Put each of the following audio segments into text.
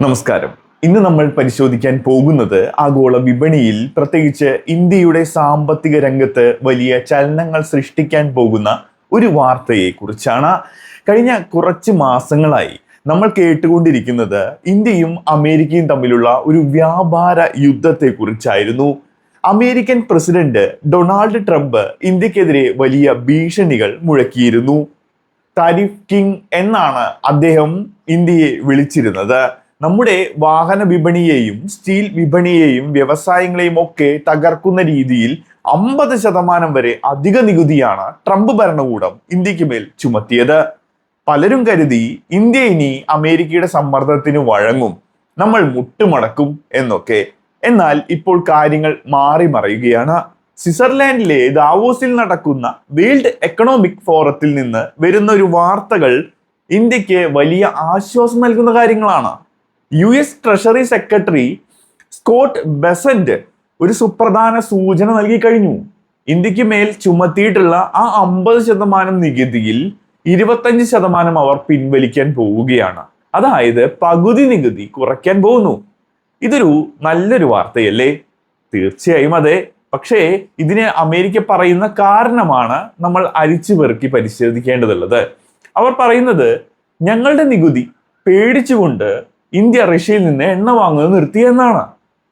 നമസ്കാരം. ഇന്ന് നമ്മൾ പരിശോധിക്കാൻ പോകുന്നത് ആഗോള വിപണിയിൽ പ്രത്യേകിച്ച് ഇന്ത്യയുടെ സാമ്പത്തിക രംഗത്ത് വലിയ ചലനങ്ങൾ സൃഷ്ടിക്കാൻ പോകുന്ന ഒരു വാർത്തയെ കുറിച്ചാണ് കഴിഞ്ഞ കുറച്ച് മാസങ്ങളായി നമ്മൾ കേട്ടുകൊണ്ടിരിക്കുന്നത് ഇന്ത്യയും അമേരിക്കയും തമ്മിലുള്ള ഒരു വ്യാപാര യുദ്ധത്തെ കുറിച്ചായിരുന്നു അമേരിക്കൻ പ്രസിഡന്റ് ഡൊണാൾഡ് ട്രംപ് ഇന്ത്യക്കെതിരെ വലിയ ഭീഷണികൾ മുഴക്കിയിരുന്നു. താരിഫ് കിങ് എന്നാണ് അദ്ദേഹം ഇന്ത്യയെ വിളിച്ചിരുന്നത്. നമ്മുടെ വാഹന വിപണിയെയും സ്റ്റീൽ വിപണിയെയും വ്യവസായങ്ങളെയും ഒക്കെ തകർക്കുന്ന രീതിയിൽ അമ്പത് ശതമാനം വരെ അധിക നികുതിയാണ് ട്രംപ് ഭരണകൂടം ഇന്ത്യയ്ക്ക് മേൽ ചുമത്തിയത്. പലരും കരുതി ഇന്ത്യ ഇനി അമേരിക്കയുടെ സമ്മർദ്ദത്തിന് വഴങ്ങും നമ്മൾ മുട്ടുമടക്കും എന്നൊക്കെ. എന്നാൽ ഇപ്പോൾ കാര്യങ്ങൾ മാറി മറയുകയാണ്. സ്വിറ്റ്സർലാൻഡിലെ ദാവോസിൽ നടക്കുന്ന വേൾഡ് എക്കണോമിക് ഫോറത്തിൽ നിന്ന് വരുന്ന ഒരു വാർത്തകൾ ഇന്ത്യയ്ക്ക് വലിയ ആശ്വാസം നൽകുന്ന കാര്യങ്ങളാണ്. U S treasury secretary Scott Bessent ഒരു സുപ്രധാന സൂചന നൽകി കഴിഞ്ഞു. ഇന്ത്യയ്ക്ക് മേൽ ചുമത്തിയിട്ടുള്ള ആ അമ്പത് ശതമാനം നികുതിയിൽ ഇരുപത്തഞ്ച് ശതമാനം അവർ പിൻവലിക്കാൻ പോവുകയാണ്. അതായത് പകുതി നികുതി കുറയ്ക്കാൻ പോകുന്നു. ഇതൊരു നല്ലൊരു വാർത്തയല്ലേ? തീർച്ചയായും അതെ. പക്ഷേ ഇതിനെ അമേരിക്ക പറയുന്ന കാരണമാണ് നമ്മൾ അരിച്ചു പെറുക്കി പരിശോധിക്കേണ്ടതുള്ളത്. അവർ പറയുന്നത് ഞങ്ങളുടെ നികുതി പേടിച്ചുകൊണ്ട് ഇന്ത്യ റഷ്യയിൽ നിന്ന് എണ്ണ വാങ്ങുന്നത് നിർത്തിയെന്നാണ്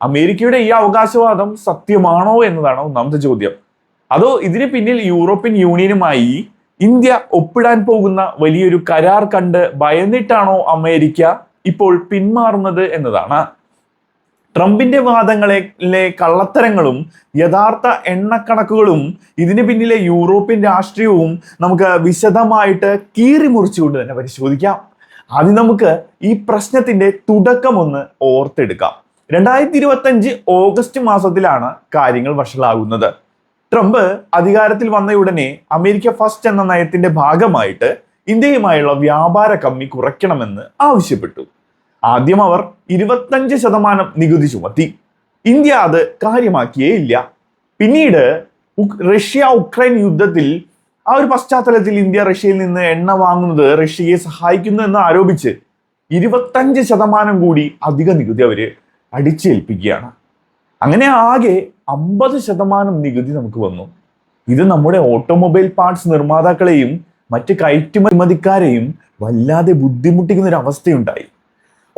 അമേരിക്കയുടെ ഈ അവകാശവാദം സത്യമാണോ എന്നതാണ് ഒന്നാമത്തെ ചോദ്യം. അതോ ഇതിന് പിന്നിൽ യൂറോപ്യൻ യൂണിയനുമായി ഇന്ത്യ ഒപ്പിടാൻ പോകുന്ന വലിയൊരു കരാർ കണ്ട് ഭയന്നിട്ടാണോ അമേരിക്ക ഇപ്പോൾ പിന്മാറുന്നത് എന്നതാണ്. ട്രംപിന്റെ വാദങ്ങളിലെ കള്ളത്തരങ്ങളും യഥാർത്ഥ എണ്ണക്കണക്കുകളും ഇതിന് പിന്നിലെ യൂറോപ്യൻ രാഷ്ട്രീയവും നമുക്ക് വിശദമായിട്ട് കീറി മുറിച്ചുകൊണ്ട് തന്നെ പരിശോധിക്കാം. ആദ്യം നമുക്ക് ഈ പ്രശ്നത്തിന്റെ തുടക്കം ഒന്ന് ഓർത്തെടുക്കാം. രണ്ടായിരത്തി ഇരുപത്തി അഞ്ച് ഓഗസ്റ്റ് മാസത്തിലാണ് കാര്യങ്ങൾ വഷളാകുന്നത്. ട്രംപ് അധികാരത്തിൽ വന്നയുടനെ അമേരിക്ക ഫസ്റ്റ് എന്ന നയത്തിന്റെ ഭാഗമായിട്ട് ഇന്ത്യയുമായുള്ള വ്യാപാര കമ്മി കുറയ്ക്കണമെന്ന് ആവശ്യപ്പെട്ടു. ആദ്യം അവർ ഇരുപത്തഞ്ച് ശതമാനം നികുതി ചുമത്തി. ഇന്ത്യ അത് കാര്യമാക്കിയേ ഇല്ല. പിന്നീട് റഷ്യ ഉക്രൈൻ യുദ്ധത്തിൽ ആ ഒരു പശ്ചാത്തലത്തിൽ ഇന്ത്യ റഷ്യയിൽ നിന്ന് എണ്ണ വാങ്ങുന്നത് റഷ്യയെ സഹായിക്കുന്നു എന്ന് ആരോപിച്ച് ഇരുപത്തഞ്ച് ശതമാനം കൂടി അധിക നികുതി അവർ അടിച്ചേൽപ്പിക്കുകയാണ്. അങ്ങനെ ആകെ അമ്പത് ശതമാനം നികുതി നമുക്ക് വന്നു. ഇത് നമ്മുടെ ഓട്ടോമൊബൈൽ പാർട്സ് നിർമ്മാതാക്കളെയും മറ്റ് കയറ്റുമതിക്കാരെയും വല്ലാതെ ബുദ്ധിമുട്ടിക്കുന്ന ഒരു അവസ്ഥയുണ്ടായി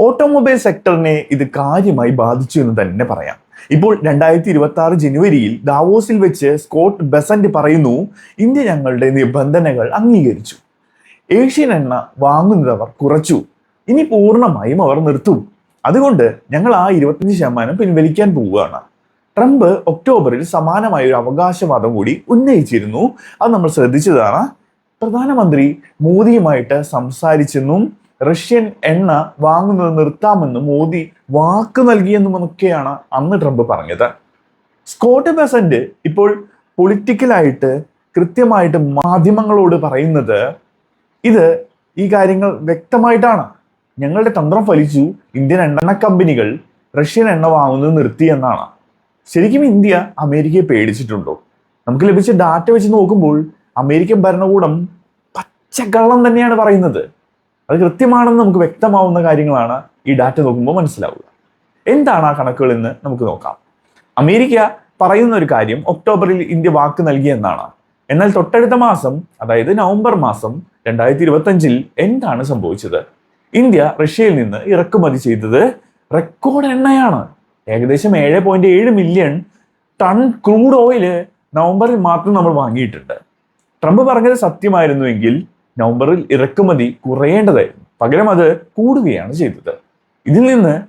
ഓട്ടോമൊബൈൽ സെക്ടറിനെ ഇത് കാര്യമായി ബാധിച്ചു എന്ന് തന്നെ പറയാം. ഇപ്പോൾ രണ്ടായിരത്തി ഇരുപത്തി ആറ് ജനുവരിയിൽ ദാവോസിൽ വെച്ച് സ്കോട്ട് ബെസന്റ് പറയുന്നു ഇന്ത്യ ഞങ്ങളുടെ നിബന്ധനകൾ അംഗീകരിച്ചു. ഏഷ്യൻ എണ്ണ വാങ്ങുന്നത് അവർ കുറച്ചു. ഇനി പൂർണമായും അവർ നിർത്തും. അതുകൊണ്ട് ഞങ്ങൾ ആ ഇരുപത്തഞ്ച് ശതമാനം പിൻവലിക്കാൻ പോവുകയാണ്. ട്രംപ് ഒക്ടോബറിൽ സമാനമായ ഒരു അവകാശവാദം കൂടി ഉന്നയിച്ചിരുന്നു. അത് നമ്മൾ ശ്രദ്ധിച്ചതാണ്. പ്രധാനമന്ത്രി മോദിയുമായിട്ട് സംസാരിച്ചെന്നും റഷ്യൻ എണ്ണ വാങ്ങുന്നത് നിർത്താമെന്നും മോദി വാക്ക് നൽകിയെന്നുമൊക്കെയാണ് അന്ന് ട്രംപ് പറഞ്ഞത്. സ്കോട്ട് ബെസന്റ് ഇപ്പോൾ പൊളിറ്റിക്കലായിട്ട് കൃത്യമായിട്ട് മാധ്യമങ്ങളോട് പറയുന്നത് ഇത് ഈ കാര്യങ്ങൾ വ്യക്തമായിട്ടാണ്. ഞങ്ങളുടെ തന്ത്രം ഫലിച്ചു. ഇന്ത്യൻ എണ്ണ കമ്പനികൾ റഷ്യൻ എണ്ണ വാങ്ങുന്നത് നിർത്തി എന്നാണ്. ശരിക്കും ഇന്ത്യ അമേരിക്കയെ പേടിച്ചിട്ടുണ്ടോ? നമുക്ക് ലഭിച്ച ഡാറ്റ വെച്ച് നോക്കുമ്പോൾ അമേരിക്കൻ ഭരണകൂടം പച്ചക്കള്ളം തന്നെയാണ് പറയുന്നത്. അത് കൃത്യമാണെന്ന് നമുക്ക് വ്യക്തമാവുന്ന കാര്യങ്ങളാണ് ഈ ഡാറ്റ നോക്കുമ്പോൾ മനസ്സിലാവുക. എന്താണ് ആ കണക്കുകൾ എന്ന് നമുക്ക് നോക്കാം. അമേരിക്ക പറയുന്ന ഒരു കാര്യം ഒക്ടോബറിൽ ഇന്ത്യ വാക്ക് നൽകിയെന്നാണ് എന്നാൽ തൊട്ടടുത്ത മാസം അതായത് നവംബർ മാസം രണ്ടായിരത്തി ഇരുപത്തി അഞ്ചിൽ എന്താണ് സംഭവിച്ചത്? ഇന്ത്യ റഷ്യയിൽ നിന്ന് ഇറക്കുമതി ചെയ്തത് റെക്കോർഡ് എണ്ണയാണ്. ഏകദേശം ഏഴ് പോയിന്റ് ഏഴ് മില്യൺ ടൺ ക്രൂഡ് ഓയിൽ നവംബറിൽ മാത്രം നമ്മൾ വാങ്ങിയിട്ടുണ്ട്. ട്രംപ് പറഞ്ഞത് സത്യമായിരുന്നുവെങ്കിൽ നവംബറിൽ ഇറക്കുമതി കുറയേണ്ടതായിരുന്നു പകരം അത് കൂടുകയാണ് ചെയ്തത്. ഇതിൽ നിന്ന്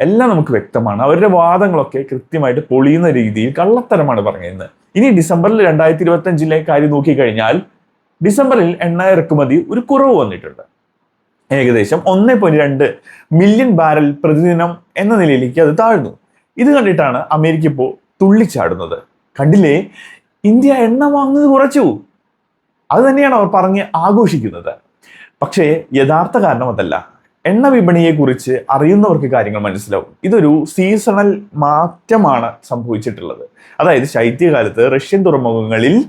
എല്ലാം നമുക്ക് വ്യക്തമാണ്. അവരുടെ വാദങ്ങളൊക്കെ കൃത്യമായിട്ട് പൊളിയുന്ന രീതിയിൽ കള്ളത്തരമാണ് പറയുന്നത് ഇനി ഡിസംബറിൽ രണ്ടായിരത്തി ഇരുപത്തി അഞ്ചിലെ കാര്യം നോക്കിക്കഴിഞ്ഞാൽ ഡിസംബറിൽ എണ്ണ ഇറക്കുമതി ഒരു കുറവ് വന്നിട്ടുണ്ട്. ഏകദേശം ഒന്ന് പോയിന്റ് രണ്ട് മില്യൺ ബാരൽ പ്രതിദിനം എന്ന നിലയിലേക്ക് അത് താഴ്ന്നു. ഇത് കണ്ടിട്ടാണ് അമേരിക്ക ഇപ്പോൾ തുള്ളിച്ചാടുന്നത്. കണ്ടില്ലേ? ഇന്ത്യ എണ്ണ വാങ്ങുന്നത് കുറച്ചു. അത് തന്നെയാണ് അവർ പറഞ്ഞ് ആഘോഷിക്കുന്നത്. പക്ഷേ യഥാർത്ഥ കാരണം അതല്ല. എണ്ണ വിപണിയെക്കുറിച്ച് അറിയുന്നവർക്ക് കാര്യങ്ങൾ മനസ്സിലാവും. ഇതൊരു സീസണൽ മാറ്റമാണ് സംഭവിച്ചിട്ടുള്ളത്. അതായത് ശൈത്യകാലത്ത് റഷ്യൻ തുറമുഖങ്ങളിൽ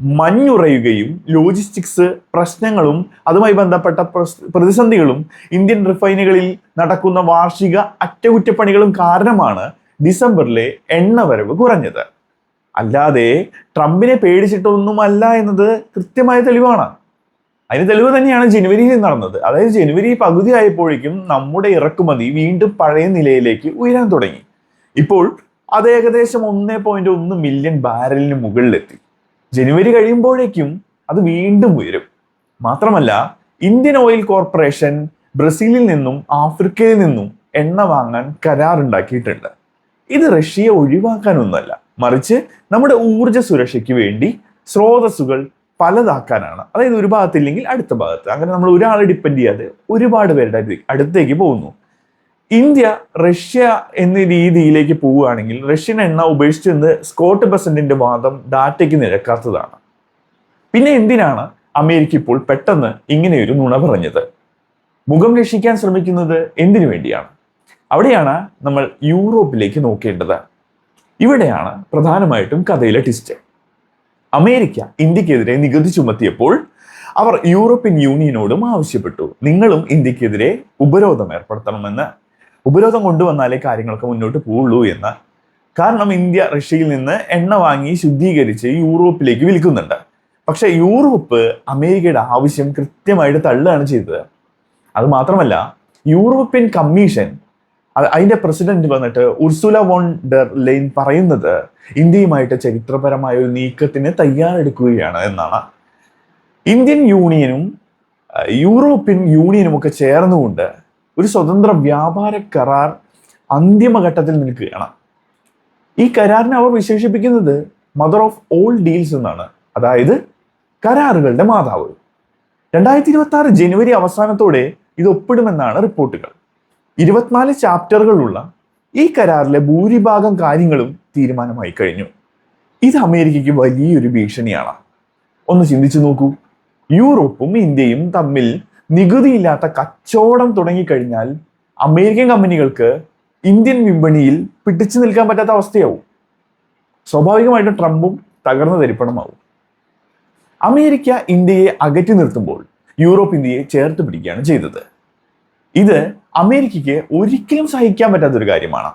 മഞ്ഞുറയുകയും ലോജിസ്റ്റിക്സ് പ്രശ്നങ്ങളും അതുമായി ബന്ധപ്പെട്ട പ്രതിസന്ധികളും ഇന്ത്യൻ റിഫൈനുകളിൽ നടക്കുന്ന വാർഷിക അറ്റകുറ്റപ്പണികളും കാരണമാണ് ഡിസംബറിലെ എണ്ണ വരവ് കുറഞ്ഞത്. അല്ലാതെ ട്രംപിനെ പേടിച്ചിട്ടൊന്നുമല്ല എന്നത് കൃത്യമായ തെളിവാണ്. അതിന് തെളിവ് തന്നെയാണ് ജനുവരിയിൽ നടന്നത്. അതായത് ജനുവരി പകുതി ആയപ്പോഴേക്കും നമ്മുടെ ഇറക്കുമതി വീണ്ടും പഴയ നിലയിലേക്ക് ഉയരാൻ തുടങ്ങി. ഇപ്പോൾ അത് ഏകദേശം ഒന്നേ പോയിന്റ് ഒന്ന് മില്യൺ ബാരലിന് മുകളിലെത്തി. ജനുവരി കഴിയുമ്പോഴേക്കും അത് വീണ്ടും ഉയരും. മാത്രമല്ല ഇന്ത്യൻ ഓയിൽ കോർപ്പറേഷൻ ബ്രസീലിൽ നിന്നും ആഫ്രിക്കയിൽ നിന്നും എണ്ണ വാങ്ങാൻ കരാറുണ്ടാക്കിയിട്ടുണ്ട്. ഇത് റഷ്യയെ ഒഴിവാക്കാനൊന്നല്ല മറിച്ച് നമ്മുടെ ഊർജ സുരക്ഷയ്ക്ക് വേണ്ടി സ്രോതസ്സുകൾ പലതാക്കാനാണ്. അതായത് ഒരു ഭാഗത്തില്ലെങ്കിൽ അടുത്ത ഭാഗത്ത്. അങ്ങനെ നമ്മൾ ഒരാളെ ഡിപ്പെൻഡ് ചെയ്യാതെ ഒരുപാട് പേരുടെ അടുത്തേക്ക് പോകുന്നു. ഇന്ത്യ റഷ്യ എന്ന രീതിയിലേക്ക് പോവുകയാണെങ്കിൽ റഷ്യൻ എണ്ണ ഉപേക്ഷിച്ചെന്ന് സ്കോട്ട് ബസന്റിന്റെ വാദം ഡാറ്റയ്ക്ക് നിരക്കാത്തതാണ്. പിന്നെ എന്തിനാണ് അമേരിക്ക ഇപ്പോൾ പെട്ടെന്ന് ഇങ്ങനെയൊരു നുണ പറഞ്ഞത്? മുഖം രക്ഷിക്കാൻ ശ്രമിക്കുന്നത് എന്തിനു വേണ്ടിയാണ്? അവിടെയാണ് നമ്മൾ യൂറോപ്പിലേക്ക് നോക്കേണ്ടത്. ഇവിടെയാണ് പ്രധാനമായിട്ടും കഥയിലെ ട്വിസ്റ്റ് അമേരിക്ക ഇന്ത്യക്കെതിരെ നികുതി ചുമത്തിയപ്പോൾ അവർ യൂറോപ്യൻ യൂണിയനോടും ആവശ്യപ്പെട്ടു. നിങ്ങളും ഇന്ത്യക്കെതിരെ ഉപരോധം ഏർപ്പെടുത്തണമെന്ന്. ഉപരോധം കൊണ്ടുവന്നാലേ കാര്യങ്ങളൊക്കെ മുന്നോട്ട് പോവുള്ളൂ എന്ന്. കാരണം ഇന്ത്യ റഷ്യയിൽ നിന്ന് എണ്ണ വാങ്ങി ശുദ്ധീകരിച്ച് യൂറോപ്പിലേക്ക് വിൽക്കുന്നുണ്ട്. പക്ഷേ യൂറോപ്പ് അമേരിക്കയുടെ ആവശ്യം കൃത്യമായിട്ട് തള്ളുകയാണ് ചെയ്തത്. അത് മാത്രമല്ല യൂറോപ്യൻ കമ്മീഷൻ അതിന്റെ പ്രസിഡന്റ് വന്നിട്ട് ഉർസുല വോൺ ഡെർ ലെയിൻ പറയുന്നത് ഇന്ത്യയുമായിട്ട് ചരിത്രപരമായ ഒരു നീക്കത്തിന് തയ്യാറെടുക്കുകയാണ് എന്നാണ്. ഇന്ത്യൻ യൂണിയനും യൂറോപ്യൻ യൂണിയനും ഒക്കെ ചേർന്നുകൊണ്ട് ഒരു സ്വതന്ത്ര വ്യാപാര കരാർ അന്തിമഘട്ടത്തിൽ നിൽക്കുകയാണ്. ഈ കരാറിനെ അവർ വിശേഷിപ്പിക്കുന്നത് മദർ ഓഫ് ഓൾ ഡീൽസ് എന്നാണ്. അതായത് കരാറുകളുടെ മാതാവ്. രണ്ടായിരത്തി ഇരുപത്തി ആറ് ജനുവരി അവസാനത്തോടെ ഇത് ഒപ്പിടുമെന്നാണ് റിപ്പോർട്ടുകൾ. ഇരുപത്തിനാല് ചാപ്റ്ററുകളുള്ള ഈ കരാറിലെ ഭൂരിഭാഗം കാര്യങ്ങളും തീരുമാനമായി കഴിഞ്ഞു. ഇത് അമേരിക്കയ്ക്ക് വലിയൊരു ഭീഷണിയാണ്. ഒന്ന് ചിന്തിച്ചു നോക്കൂ. യൂറോപ്പും ഇന്ത്യയും തമ്മിൽ നികുതിയില്ലാത്ത കച്ചവടം തുടങ്ങിക്കഴിഞ്ഞാൽ അമേരിക്കൻ കമ്പനികൾക്ക് ഇന്ത്യൻ വിപണിയിൽ പിടിച്ചു നിൽക്കാൻ പറ്റാത്ത അവസ്ഥയാവും. സ്വാഭാവികമായിട്ടും ട്രംപും തകർന്ന തരിപ്പണമാവും. അമേരിക്ക ഇന്ത്യയെ അകറ്റി നിർത്തുമ്പോൾ യൂറോപ്പ് ഇന്ത്യയെ ചേർത്ത് പിടിക്കുകയാണ് ചെയ്തത്. ഇത് അമേരിക്കയ്ക്ക് ഒരിക്കലും സഹിക്കാൻ പറ്റാത്തൊരു കാര്യമാണ്.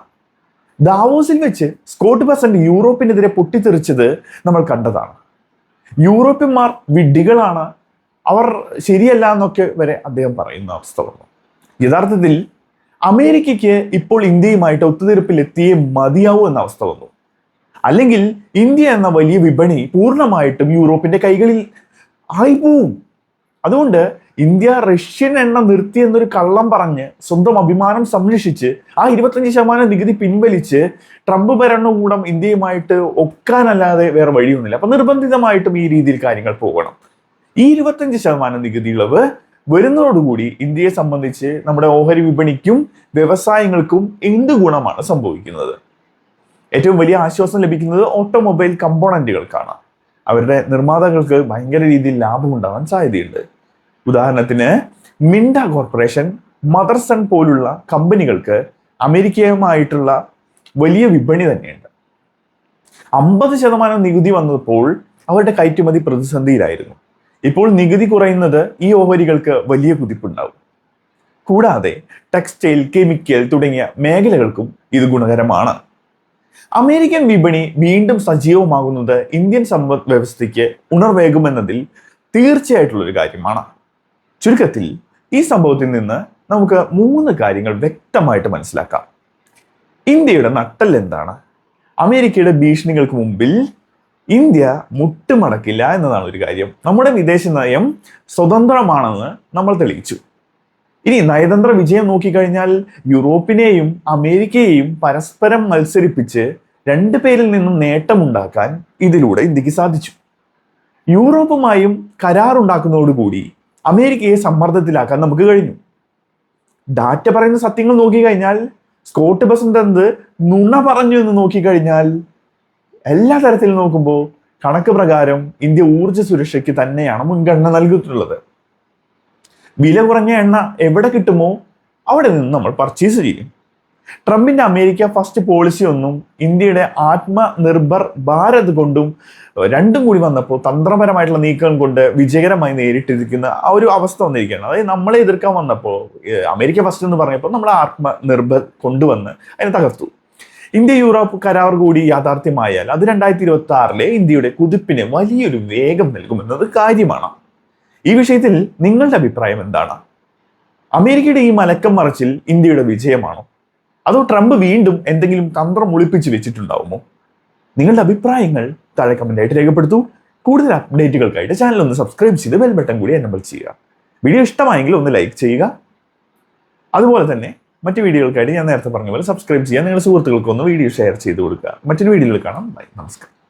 ദാവോസിൽ വെച്ച് സ്കോട്ട് ബസന്റ് യൂറോപ്പിനെതിരെ പൊട്ടിത്തെറിച്ചത് നമ്മൾ കണ്ടതാണ്. യൂറോപ്യന്മാർ വിഡ്ഢികളാണ്. അവർ ശരിയല്ല എന്നൊക്കെ വരെ അദ്ദേഹം പറയുന്ന അവസ്ഥ വന്നു. യഥാർത്ഥത്തിൽ അമേരിക്കയ്ക്ക് ഇപ്പോൾ ഇന്ത്യയുമായിട്ട് ഒത്തുതീർപ്പിൽ എത്തിയേ മതിയാവൂ എന്ന അവസ്ഥ വന്നു. അല്ലെങ്കിൽ ഇന്ത്യ എന്ന വലിയ വിപണി പൂർണമായിട്ടും യൂറോപ്പിന്റെ കൈകളിൽ ആയി ആയിപ്പോവും. അതുകൊണ്ട് ഇന്ത്യ റഷ്യൻ എണ്ണ നിർത്തി എന്നൊരു കള്ളം പറഞ്ഞ് സ്വന്തം അഭിമാനം സംരക്ഷിച്ച് ആ ഇരുപത്തഞ്ച് ശതമാനം നികുതി പിൻവലിച്ച് ട്രംപ് ഭരണകൂടം ഇന്ത്യയുമായിട്ട് ഒക്കാനല്ലാതെ വേറെ വഴിയൊന്നുമില്ല. അപ്പൊ നിർബന്ധിതമായിട്ടും ഈ രീതിയിൽ കാര്യങ്ങൾ പോകണം. ഈ ഇരുപത്തഞ്ച് ശതമാനം നികുതി ഇളവ് വരുന്നതോടുകൂടി ഇന്ത്യയെ സംബന്ധിച്ച് നമ്മുടെ ഓഹരി വിപണിക്കും വ്യവസായങ്ങൾക്കും എന്ത് ഗുണമാണ് സംഭവിക്കുന്നത്? ഏറ്റവും വലിയ ആശ്വാസം ലഭിക്കുന്നത് ഓട്ടോമൊബൈൽ കമ്പോണന്റുകൾക്കാണ്. അവരുടെ നിർമ്മാതാക്കൾക്ക് ഭയങ്കര രീതിയിൽ ലാഭം ഉണ്ടാവാൻ സാധ്യതയുണ്ട്. ഉദാഹരണത്തിന് മിൻഡ കോർപ്പറേഷൻ മദർസൺ പോലുള്ള കമ്പനികൾക്ക് അമേരിക്കയുമായിട്ടുള്ള വലിയ വിപണി തന്നെയുണ്ട്. അമ്പത് ശതമാനം നികുതി വന്നപ്പോൾ അവരുടെ കയറ്റുമതി പ്രതിസന്ധിയിലായിരുന്നു. ഇപ്പോൾ നികുതി കുറയുന്നത് ഈ ഓഹരികൾക്ക് വലിയ കുതിപ്പുണ്ടാവും. കൂടാതെ ടെക്സ്റ്റൈൽ കെമിക്കൽ തുടങ്ങിയ മേഖലകൾക്കും ഇത് ഗുണകരമാണ്. അമേരിക്കൻ വിപണി വീണ്ടും സജീവമാകുന്നത് ഇന്ത്യൻ സമ്പദ് വ്യവസ്ഥയ്ക്ക് ഉണർവേകുമെന്നതിൽ തീർച്ചയായിട്ടുള്ളൊരു കാര്യമാണ്. ചുരുക്കത്തിൽ ഈ സംഭവത്തിൽ നിന്ന് നമുക്ക് മൂന്ന് കാര്യങ്ങൾ വ്യക്തമായിട്ട് മനസ്സിലാക്കാം. ഇന്ത്യയുടെ നട്ടൽ എന്താണ്? അമേരിക്കയുടെ ഭീഷണികൾക്ക് മുമ്പിൽ ഇന്ത്യ മുട്ടുമടക്കില്ല എന്നതാണ് ഒരു കാര്യം. നമ്മുടെ വിദേശ നയം സ്വതന്ത്രമാണെന്ന് നമ്മൾ തെളിയിച്ചു. ഇനി നയതന്ത്ര വിജയം നോക്കിക്കഴിഞ്ഞാൽ യൂറോപ്പിനെയും അമേരിക്കയെയും പരസ്പരം മത്സരിപ്പിച്ച് രണ്ടു പേരിൽ നിന്നും നേട്ടമുണ്ടാക്കാൻ ഇതിലൂടെ ഇന്ത്യയ്ക്ക് സാധിച്ചു. യൂറോപ്പുമായും കരാറുണ്ടാക്കുന്നതോടുകൂടി അമേരിക്കയെ സമ്മർദ്ദത്തിലാക്കാൻ നമുക്ക് കഴിഞ്ഞു. ഡാറ്റ പറയുന്ന സത്യങ്ങൾ നോക്കിക്കഴിഞ്ഞാൽ സ്കോട്ട് ബസന്ത് എന്ത് നുണ പറഞ്ഞു എന്ന് നോക്കിക്കഴിഞ്ഞാൽ എല്ലാ തരത്തിലും നോക്കുമ്പോൾ കണക്ക് പ്രകാരം ഇന്ത്യ ഊർജ സുരക്ഷയ്ക്ക് തന്നെയാണ് മുൻഗണന നൽകിയിട്ടുള്ളത്. വില കുറഞ്ഞ എണ്ണ എവിടെ കിട്ടുമോ അവിടെ നിന്ന് നമ്മൾ പർച്ചേസ് ചെയ്യും. ട്രംപിന്റെ അമേരിക്ക ഫസ്റ്റ് പോളിസി ഒന്നും ഇന്ത്യയുടെ ആത്മനിർഭർ ഭാരത് കൊണ്ടും രണ്ടും കൂടി വന്നപ്പോൾ തന്ത്രപരമായിട്ടുള്ള നീക്കം കൊണ്ട് വിജയകരമായി നേരിട്ടിരിക്കുന്ന ആ ഒരു അവസ്ഥ വന്നിരിക്കുകയാണ്. അതായത് നമ്മളെ എതിർക്കാൻ വന്നപ്പോൾ അമേരിക്ക ഫസ്റ്റ് എന്ന് പറഞ്ഞപ്പോൾ നമ്മൾ ആത്മനിർഭർ കൊണ്ടുവന്ന് അതിനെ തകർത്തു. ഇന്ത്യ യൂറോപ്പ് കരാർ കൂടി യാഥാർത്ഥ്യമായാൽ അത് രണ്ടായിരത്തി ഇരുപത്തി ആറിലെ ഇന്ത്യയുടെ കുതിപ്പിന് വലിയൊരു വേഗം നൽകുമെന്നത് കാര്യമാണ്. ഈ വിഷയത്തിൽ നിങ്ങളുടെ അഭിപ്രായം എന്താണ്? അമേരിക്കയുടെ ഈ മലക്കം മറിച്ചിൽ ഇന്ത്യയുടെ വിജയമാണോ? അതോ ട്രംപ് വീണ്ടും എന്തെങ്കിലും തന്ത്രം ഒളിപ്പിച്ച് വെച്ചിട്ടുണ്ടാവുമോ? നിങ്ങളുടെ അഭിപ്രായങ്ങൾ താഴെ കമന്റ് ആയിട്ട് രേഖപ്പെടുത്തൂ. കൂടുതൽ അപ്ഡേറ്റുകൾക്കായിട്ട് ചാനൽ ഒന്ന് സബ്സ്ക്രൈബ് ചെയ്ത് ബെൽ ബട്ടൺ കൂടി എനബിൾ ചെയ്യുക. വീഡിയോ ഇഷ്ടമായെങ്കിൽ ഒന്ന് ലൈക്ക് ചെയ്യുക. അതുപോലെ തന്നെ മറ്റു വീഡിയോകൾക്കായിട്ട് ഞാൻ നേരത്തെ പറഞ്ഞ പോലെ സബ്സ്ക്രൈബ് ചെയ്യുക നിങ്ങളുടെ സുഹൃത്തുക്കൾക്ക് ഒന്ന് വീഡിയോ ഷെയർ ചെയ്ത് കൊടുക്കുക. മറ്റൊരു വീഡിയോയിൽ കാണാം. ബൈ നമസ്കാരം.